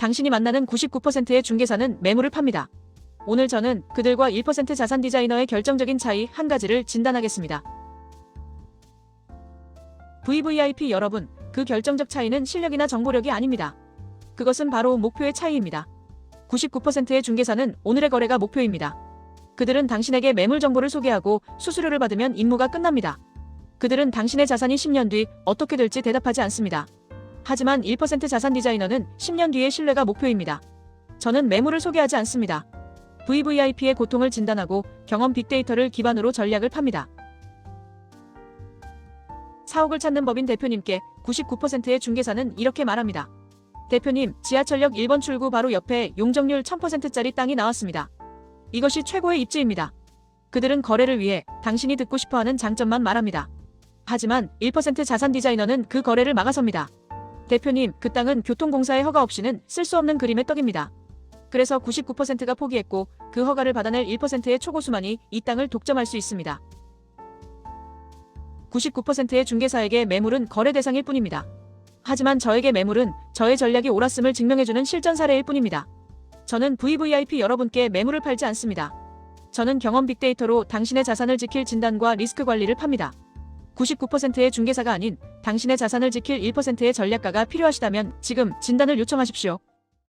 당신이 만나는 99%의 중개사는 매물을 팝니다. 오늘 저는 그들과 1% 자산 디자이너의 결정적인 차이 한 가지를 진단하겠습니다. VVIP 여러분, 그 결정적 차이는 실력이나 정보력이 아닙니다. 그것은 바로 목표의 차이입니다. 99%의 중개사는 오늘의 거래가 목표입니다. 그들은 당신에게 매물 정보를 소개하고 수수료를 받으면 임무가 끝납니다. 그들은 당신의 자산이 10년 뒤 어떻게 될지 대답하지 않습니다. 하지만 1% 자산 디자이너는 10년 뒤의 신뢰가 목표입니다. 저는 매물을 소개하지 않습니다. VVIP의 고통을 진단하고 경험 빅데이터를 기반으로 전략을 팝니다. 사옥을 찾는 법인 대표님께 99%의 중개사는 이렇게 말합니다. 대표님, 지하철역 1번 출구 바로 옆에 용적률 1000%짜리 땅이 나왔습니다. 이것이 최고의 입지입니다. 그들은 거래를 위해 당신이 듣고 싶어 하는 장점만 말합니다. 하지만 1% 자산 디자이너는 그 거래를 막아섭니다. 대표님, 그 땅은 교통공사의 허가 없이는 쓸 수 없는 그림의 떡입니다. 그래서 99%가 포기했고 그 허가를 받아낼 1%의 초고수만이 이 땅을 독점할 수 있습니다. 99%의 중개사에게 매물은 거래 대상일 뿐입니다. 하지만 저에게 매물은 저의 전략이 옳았음을 증명해주는 실전 사례일 뿐입니다. 저는 VVIP 여러분께 매물을 팔지 않습니다. 저는 경험 빅데이터로 당신의 자산을 지킬 진단과 리스크 관리를 팝니다. 99%의 중개사가 아닌 당신의 자산을 지킬 1%의 전략가가 필요하시다면 지금 진단을 요청하십시오.